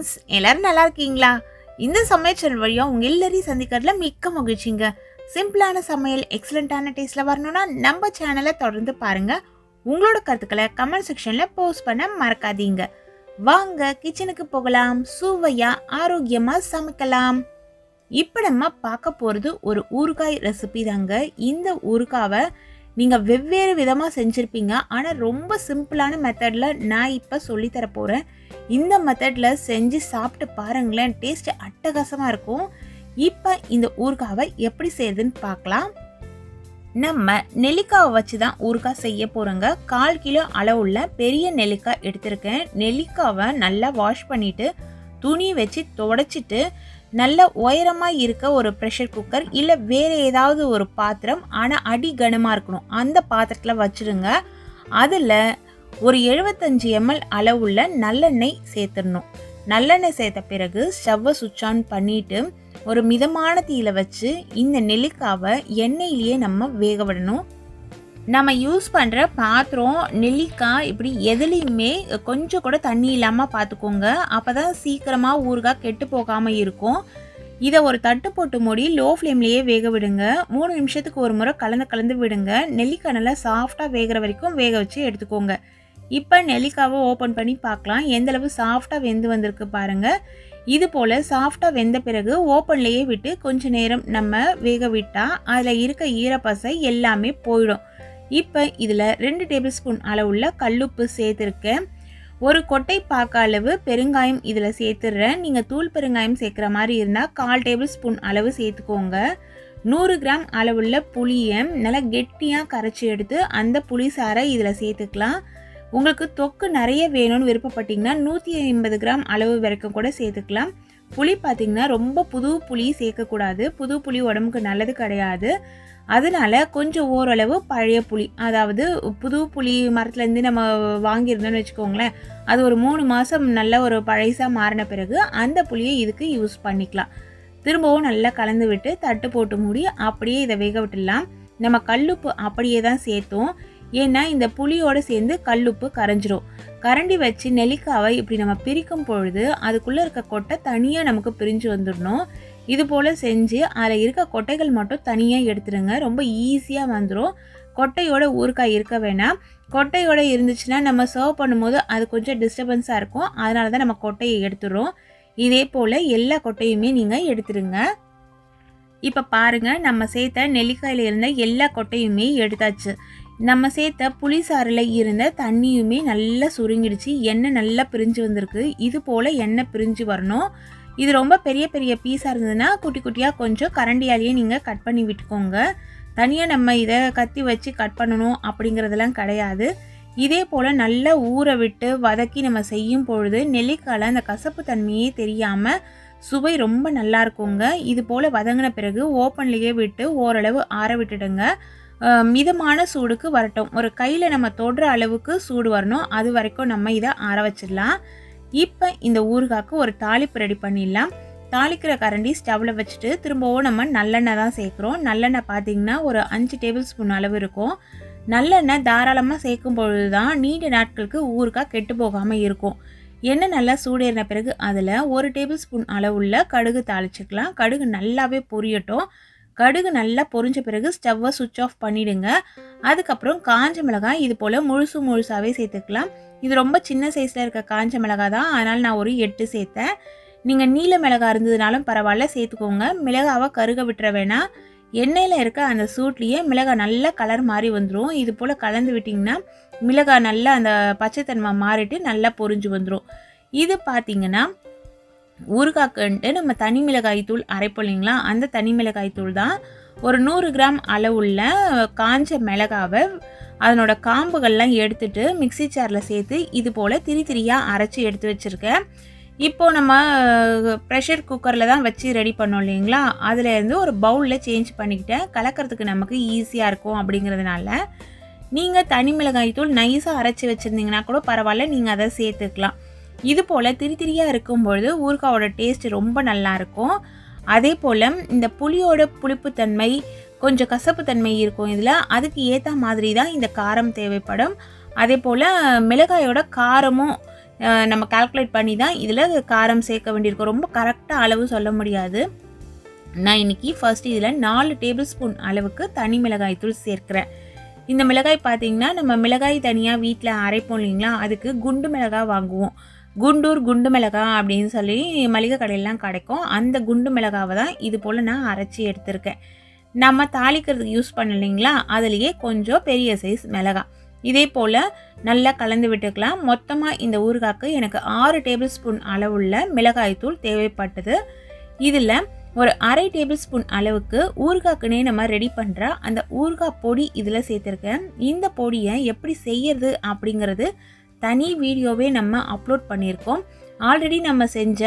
Friends எல்லாரும் நல்லா இருக்கீங்களா? இந்த சமையல் வழியாக உங்கள் எல்லாரையும் சந்திக்கிறதுல மிக்க மகிழ்ச்சிங்க. சிம்பிளான சமையல் எக்ஸலண்ட்டான டேஸ்ட்டில் வரணும்னா நம்ம சேனலை தொடர்ந்து பாருங்கள் உங்களோட கருத்துக்களை கமெண்ட் செக்ஷனில் போஸ்ட் பண்ண மறக்காதீங்க. வாங்க கிச்சனுக்கு போகலாம். சுவையாக ஆரோக்கியமாக சமைக்கலாம். இப்போ நம்ம பார்க்க போகிறது ஒரு ஊறுகாய் ரெசிபி தாங்க. இந்த ஊறுகாவை நீங்கள் வெவ்வேறு விதமாக செஞ்சுருப்பீங்க. ஆனால் ரொம்ப சிம்பிளான மெத்தடில் நான் இப்போ சொல்லித்தர போகிறேன் இந்த மெத்தடில் செஞ்சு சாப்பிட்டு பாருங்களேன். டேஸ்ட் அட்டகாசமாக இருக்கும். இப்போ இந்த ஊறுகாவை எப்படி செய்யுதுன்னு பார்க்கலாம். நம்ம நெல்லிக்காவை வச்சு தான் ஊறுகாய் செய்ய போகிறோங்க கால் கிலோ அளவுள்ள பெரிய நெல்லிக்காய் எடுத்திருக்கேன். நெல்லிக்காவை நல்லா வாஷ் பண்ணிவிட்டு துணி வச்சு தொடச்சிட்டு நல்ல உயரமாக இருக்க ஒரு ப்ரெஷர் குக்கர் இல்லை வேறு ஏதாவது ஒரு பாத்திரம் ஆனால் அடி கனமாக இருக்கணும். அந்த பாத்திரத்தில் வச்சுருங்க. அதில் ஒரு எழுபத்தஞ்சு எம்எல் அளவுள்ள நல்லெண்ணெய் சேர்த்துடணும். நல்லெண்ணெய் சேர்த்த பிறகு ஸ்டவ்வை சுவிட்ச் ஆன் பண்ணிவிட்டு ஒரு மிதமான தீயில் வச்சு இந்த நெல்லிக்காவை எண்ணெயிலேயே நம்ம வேக விடணும். நம்ம யூஸ் பண்ணுற பாத்திரம் நெல்லிக்காய் இப்படி எதுலேயுமே கொஞ்சம் கூட தண்ணி இல்லாமல் பார்த்துக்கோங்க அப்போ தான் சீக்கிரமாக ஊறுகாய் கெட்டு போகாமல் இருக்கும். இதை ஒரு தட்டு போட்டு மூடி லோ ஃப்ளேம்லேயே வேக விடுங்க. மூணு நிமிஷத்துக்கு ஒரு முறை கலந்து கலந்து விடுங்க. நெல்லிக்காய் நல்லா சாஃப்டாக வேகிற வரைக்கும் வேக வச்சு எடுத்துக்கோங்க. இப்போ நெல்லிக்காவை ஓப்பன் பண்ணி பார்க்கலாம் எந்தளவு சாஃப்டாக வெந்து வந்திருக்கு பாருங்கள் இது போல் சாஃப்டாக வெந்த பிறகு ஓப்பன்லேயே விட்டு கொஞ்சம் நேரம் நம்ம வேக விட்டால் அதில் இருக்க ஈரப்பசை எல்லாமே போயிடும். இப்போ இதில் ரெண்டு டேபிள் ஸ்பூன் அளவுள்ள கல்லுப்பு சேர்த்துருக்கேன். ஒரு கொட்டை பாக்க அளவு பெருங்காயம் இதில் சேர்த்துடுறேன். நீங்கள் தூள் பெருங்காயம் சேர்க்குற மாதிரி இருந்தால் கால் டேபிள் ஸ்பூன் அளவு சேர்த்துக்கோங்க. நூறு கிராம் அளவுள்ள புளியை நல்லா கெட்டியாக கரைச்சி எடுத்து அந்த புளி சாரை இதில் சேர்த்துக்கலாம். உங்களுக்கு தொக்கு நிறைய வேணும்னு விருப்பப்பட்டிங்கன்னா நூற்றி ஐம்பது கிராம் அளவு வரைக்கும் கூட சேர்த்துக்கலாம். புளி பார்த்திங்கன்னா ரொம்ப புது புளி சேர்க்கக்கூடாது. புது புளி உடம்புக்கு நல்லது கிடையாது. அதனால கொஞ்சம் ஓரளவு பழைய புளி அதாவது புது புளி மரத்துலேருந்து நம்ம வாங்கியிருந்தோம்னு வச்சுக்கோங்களேன் அது ஒரு மூணு மாதம் நல்ல ஒரு பழைசாக மாறின பிறகு அந்த புளியை இதுக்கு யூஸ் பண்ணிக்கலாம். திரும்பவும் நல்லா கலந்து விட்டு தட்டு போட்டு மூடி அப்படியே இதை வேக விட்டுடலாம். நம்ம கல்லுப்பு அப்படியே தான் சேர்த்தோம். ஏன்னா இந்த புளியோடு சேர்ந்து கல்லுப்பு கரைஞ்சிரும். கரண்டி வச்சு நெல்லிக்காவை இப்படி நம்ம பிரிக்கும் பொழுது அதுக்குள்ளே இருக்க கொட்டை தனியாக நமக்கு பிரிஞ்சு வந்துடணும். இது போல் செஞ்சு அதில் இருக்க கொட்டைகள் மட்டும் தனியாக எடுத்துடுங்க ரொம்ப ஈஸியாக வந்துடும் கொட்டையோட ஊறுக்காய் இருக்க வேணாம். கொட்டையோட இருந்துச்சுன்னா நம்ம சர்வ் பண்ணும்போது அது கொஞ்சம் டிஸ்டர்பன்ஸாக இருக்கும். அதனால தான் நம்ம கொட்டையை எடுத்துடுறோம் இதே போல் எல்லா கொட்டையுமே நீங்கள் எடுத்துடுங்க இப்போ பாருங்கள் நம்ம சேர்த்த நெல்லிக்காயில் இருந்த எல்லா கொட்டையுமே எடுத்தாச்சு. நம்ம சேர்த்த புளிசாறில் இருந்த தண்ணியுமே நல்லா சுருங்கிடுச்சு. எண்ணெய் நல்லா பிரிஞ்சு வந்திருக்கு. இது போல் எண்ணெய் பிரிஞ்சு வரணும். இது ரொம்ப பெரிய பெரிய பீஸாக இருந்ததுன்னா குட்டி குட்டியாக கொஞ்சம் கரண்டியாலேயே நீங்கள் கட் பண்ணி விட்டுக்கோங்க. தனியாக நம்ம இதை கத்தி வச்சு கட் பண்ணணும் அப்படிங்கிறதெல்லாம் கிடையாது. இதே போல் நல்லா ஊற விட்டு வதக்கி நம்ம செய்யும் பொழுது நெல்லிக்காயில் அந்த கசப்பு தன்மையே தெரியாமல் சுவை ரொம்ப நல்லா இருக்குங்க. இது போல் வதங்கின பிறகு ஓப்பன்லேயே விட்டு ஓரளவு ஆற விட்டுடுங்க. மிதமான சூடுக்கு வரட்டும். ஒரு கையில் நம்ம தொடுற அளவுக்கு சூடு வரணும். அது வரைக்கும் நம்ம இதை ஆற வச்சிடலாம். இப்போ இந்த ஊறுகாய்க்கு ஒரு தாளிப்பு ரெடி பண்ணிடலாம். தாளிக்கிற கரண்டி ஸ்டவ்வில் வச்சுட்டு திரும்பவும் நம்ம நல்லெண்ணெய் தான் சேர்க்குறோம். நல்லெண்ணெய் பார்த்தீங்கன்னா ஒரு அஞ்சு டேபிள் ஸ்பூன் அளவு இருக்கும். நல்லெண்ணெய் தாராளமாக சேர்க்கும் பொழுது தான் நீண்ட நாட்களுக்கு ஊறுகாய் கெட்டு போகாமல் இருக்கும். எண்ணெய் நல்லா சூடேறின பிறகு அதில் ஒரு டேபிள் ஸ்பூன் அளவுள்ள கடுகு தாளிச்சுக்கலாம். கடுகு நல்லாவே பொரியட்டும். கடுகு நல்லா பொரிஞ்ச பிறகு ஸ்டவ்வை சுவிட்ச் ஆஃப் பண்ணிவிடுங்க அதுக்கப்புறம் காஞ்ச மிளகாய் இது போல் முழுசு முழுசாகவே சேர்த்துக்கலாம். இது ரொம்ப சின்ன சைஸில் இருக்க காஞ்ச மிளகாய் தான். அதனால் நான் ஒரு எட்டு சேர்த்தேன். நீங்கள் நீல மிளகாய் இருந்ததுனாலும் பரவாயில்ல சேர்த்துக்கோங்க. மிளகாவை கருக விட்டுற வேணாம். எண்ணெயில் இருக்க அந்த சூட்லேயே மிளகாய் நல்லா கலர் மாறி வந்துடும் இது போல் கலந்து விட்டிங்கன்னா மிளகாய் நல்லா அந்த பச்சைத்தன்மை மாறிட்டு நல்லா பொரிஞ்சு வந்துடும் இது பார்த்திங்கன்னா ஊறுகாக்குன்ட்டு நம்ம தனி மிளகாய் தூள் அரைப்போம் இல்லைங்களா? அந்த தனி மிளகாய் தூள் தான் ஒரு நூறு கிராம் அளவுள்ள காஞ்ச மிளகாவை அதனோட காம்புகள்லாம் எடுத்துட்டு மிக்சி சாரில் சேர்த்து இது போல் திரி திரியாக அரைச்சி எடுத்து வச்சுருக்கேன். இப்போது நம்ம ப்ரெஷர் குக்கரில் தான் வச்சு ரெடி பண்ணோம் இல்லைங்களா? அதுலேருந்து ஒரு பவுலில் சேஞ்ச் பண்ணிக்கிட்டேன். கலக்கிறதுக்கு நமக்கு ஈஸியாக இருக்கும் அப்படிங்கிறதுனால. நீங்கள் தனி மிளகாய் தூள் நைஸாக அரைச்சி வச்சுருந்தீங்கன்னா கூட பரவாயில்ல. நீங்கள் அதை சேர்த்துக்கலாம். இது போல் திரி திரியாக இருக்கும் பொழுது ஊறுகாவோட டேஸ்ட் ரொம்ப நல்லாயிருக்கும் அதே போல் இந்த புளியோட புளிப்புத்தன்மை கொஞ்சம் கசப்புத்தன்மை இருக்கும் இதில். அதுக்கு ஏற்ற மாதிரி தான் இந்த காரம் தேவைப்படும். அதே போல் மிளகாயோட காரமும் நம்ம கால்குலேட் பண்ணி தான் இதில் காரம் சேர்க்க வேண்டியிருக்கும். ரொம்ப கரெக்டாக அளவு சொல்ல முடியாது. நான் இன்னைக்கு ஃபர்ஸ்ட் இதில் நாலு டேபிள் ஸ்பூன் அளவுக்கு தனி மிளகாய் தூள் சேர்க்குறேன். இந்த மிளகாய் பார்த்தீங்கன்னா நம்ம மிளகாய் தனியாக வீட்டில் அரைப்போம் இல்லைங்களா? அதுக்கு குண்டு மிளகாய் வாங்குவோம். குண்டூர் குண்டு மிளகாய் அப்படின்னு சொல்லி மளிகை கடையிலாம் கிடைக்கும். அந்த குண்டு மிளகாவை தான் இது போல் நான் அரைச்சி எடுத்திருக்கேன். நம்ம தாளிக்கிறதுக்கு யூஸ் பண்ணலைங்களா அதுலேயே கொஞ்சம் பெரிய சைஸ் மிளகா. இதே போல் நல்லா கலந்து விட்டுக்கலாம். மொத்தமாக இந்த ஊறுகாய்க்கு எனக்கு ஆறு டேபிள் ஸ்பூன் அளவுள்ள மிளகாய் தூள் தேவைப்பட்டது. இதில் ஒரு அரை டேபிள் ஸ்பூன் அளவுக்கு ஊறுகாய்க்குனே நம்ம ரெடி பண்ணுற அந்த ஊறுகாய் பொடி இதில் சேர்த்துருக்கேன். இந்த பொடியை எப்படி செய்யறது அப்படிங்கிறது தனி வீடியோவே நம்ம அப்லோட் பண்ணியிருக்கோம். ஆல்ரெடி நம்ம செஞ்ச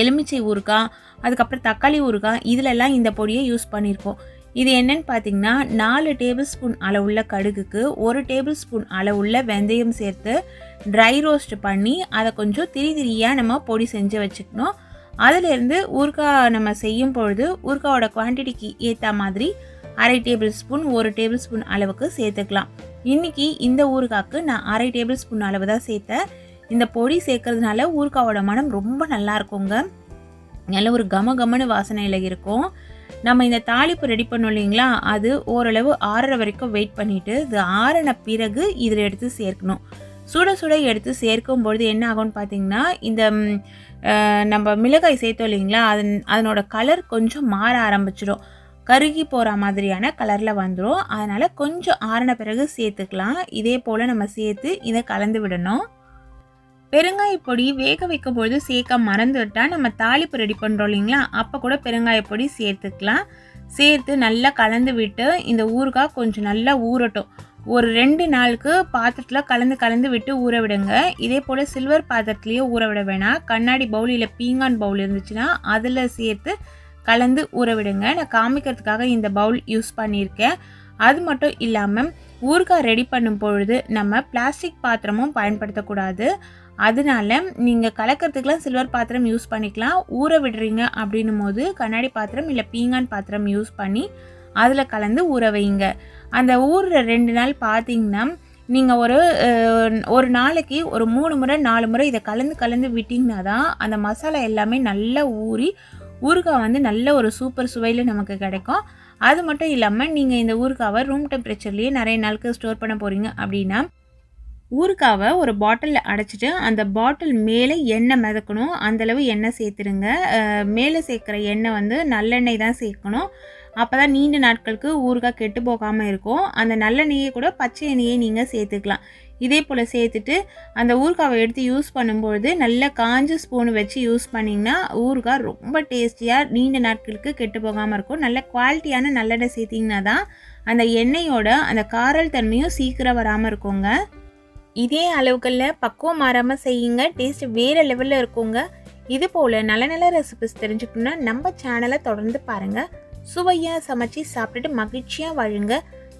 எலுமிச்சை ஊறுகாய் அதுக்கப்புறம் தக்காளி ஊறுகாய் இதிலெல்லாம் இந்த பொடியை யூஸ் பண்ணியிருக்கோம். இது என்னன்னு பார்த்தீங்கன்னா நாலு டேபிள் ஸ்பூன் அளவுள்ள கடுகுக்கு ஒரு டேபிள் ஸ்பூன் அளவுள்ள வெந்தயம் சேர்த்து ட்ரை ரோஸ்ட் பண்ணி அதை கொஞ்சம் திரி திரியாக நம்ம பொடி செஞ்சு வச்சுக்கணும். அதிலேருந்து ஊறுகாய் நம்ம செய்யும் பொழுது ஊறுகாவோட குவான்டிட்டிக்கு ஏற்ற மாதிரி அரை டேபிள் ஸ்பூன் ஒரு டேபிள் ஸ்பூன் அளவுக்கு சேர்த்துக்கலாம். இன்னைக்கு இந்த ஊறுகாய்க்கு நான் அரை டேபிள் ஸ்பூன் அளவு தான் சேர்த்தேன். இந்த பொடி சேர்க்கறதுனால ஊறுகாவோட மனம் ரொம்ப நல்லா இருக்குங்க. நல்ல ஒரு கம கமனு வாசனையில் இருக்கும். நம்ம இந்த தாளிப்பு ரெடி பண்ணோம் இல்லைங்களா? அது ஓரளவு ஆறுற வரைக்கும் வெயிட் பண்ணிவிட்டு இது ஆறின பிறகு இதில் எடுத்து சேர்க்கணும். சுட சுட எடுத்து சேர்க்கும் பொழுது என்ன ஆகும்னு பார்த்தீங்கன்னா இந்த நம்ம மிளகாய் சேர்த்தோம் இல்லைங்களா? அதன் அதனோட கலர் கொஞ்சம் மாற ஆரம்பிச்சிடும். கருகி போகிற மாதிரியான கலரில் வந்துடும் அதனால் கொஞ்சம் ஆறின பிறகு சேர்த்துக்கலாம். இதே போல் நம்ம சேர்த்து இதை கலந்து விடணும். பெருங்காய பொடி வேக வைக்கும் பொழுது சேர்க்க மறந்துவிட்டால் நம்ம தாளிப்பு ரெடி பண்ணுறோம் இல்லைங்களா? அப்போ கூட பெருங்காய பொடி சேர்த்துக்கலாம். சேர்த்து நல்லா கலந்து விட்டு இந்த ஊறுகாய் கொஞ்சம் நல்லா ஊறட்டும். ஒரு ரெண்டு நாளுக்கு பாத்திரத்தில் கலந்து கலந்து விட்டு ஊற விடுங்க. இதே போல் சில்வர் பாத்திரத்துலேயே ஊற விட வேணாம். கண்ணாடி பவுல் இல்லை பீங்கான் பவுல் இருந்துச்சுன்னா அதில் சேர்த்து கலந்து ஊற விடுங்க. நான் காமிக்கிறதுக்காக இந்த பவுல் யூஸ் பண்ணியிருக்கேன். அது மட்டும் இல்லாமல் ஊறுகாய் ரெடி பண்ணும் பொழுது நம்ம பிளாஸ்டிக் பாத்திரமும் பயன்படுத்தக்கூடாது. அதனால நீங்கள் கலக்கிறதுக்கெலாம் சில்வர் பாத்திரம் யூஸ் பண்ணிக்கலாம். ஊற விடுறீங்க அப்படின்னும் போது கண்ணாடி பாத்திரம் இல்லை பீங்கான் பாத்திரம் யூஸ் பண்ணி அதில் கலந்து ஊற வைங்க. அந்த ஊறுற ரெண்டு நாள் பார்த்தீங்கன்னா நீங்கள் ஒரு ஒரு நாளைக்கு ஒரு மூணு முறை நாலு முறை இதை கலந்து கலந்து விட்டிங்கன்னா தான் அந்த மசாலா எல்லாமே நல்லா ஊறி ஊறுகாய் வந்து நல்ல ஒரு சூப்பர் சுவையில் நமக்கு கிடைக்கும். அது மட்டும் இல்லாமல் நீங்கள் இந்த ஊறுகாவை ரூம் டெம்பரேச்சர்லேயே நிறைய நாளுக்கு ஸ்டோர் பண்ண போகிறீங்க அப்படின்னா ஊறுகாவை ஒரு பாட்டிலில் அடைச்சிட்டு அந்த பாட்டில் மேலே எண்ணெய் மிதக்கணும். அந்தளவு எண்ணெய் சேர்த்துருங்க மேலே சேர்க்குற எண்ணெய் வந்து நல்லெண்ணெய் தான் சேர்க்கணும். அப்போ தான் நீண்ட நாட்களுக்கு ஊறுகாய் கெட்டு போகாமல் இருக்கும். அந்த நல்லெண்ணெயை கூட பச்சை எண்ணெயை நீங்கள் சேர்த்துக்கலாம். இதே போல் சேர்த்துட்டு அந்த ஊறுகாவை எடுத்து யூஸ் பண்ணும்பொழுது நல்ல காஞ்ச ஸ்பூன் வச்சு யூஸ் பண்ணிங்கன்னா ஊறுகாய் ரொம்ப டேஸ்டியாக நீண்ட நாட்களுக்கு கெட்டு போகாமல் இருக்கும். நல்ல குவாலிட்டியான நல்லெண்ணெய் சேர்த்திங்கன்னா தான் அந்த எண்ணெயோட அந்த காரல் தன்மையும் சீக்கிரம் வராமல் இருக்குங்க. இதே அளவுகளில் பக்குவம் மாறாமல் செய்யுங்க. டேஸ்ட் வேறு லெவலில் இருக்குங்க. இது போல் நல்ல நல்ல ரெசிபிஸ் தெரிஞ்சுக்கணுன்னா நம்ம சேனலை தொடர்ந்து பாருங்கள் சுவையாக சமைச்சு சாப்பிட்டுட்டு மகிழ்ச்சியாக வாழுங்க.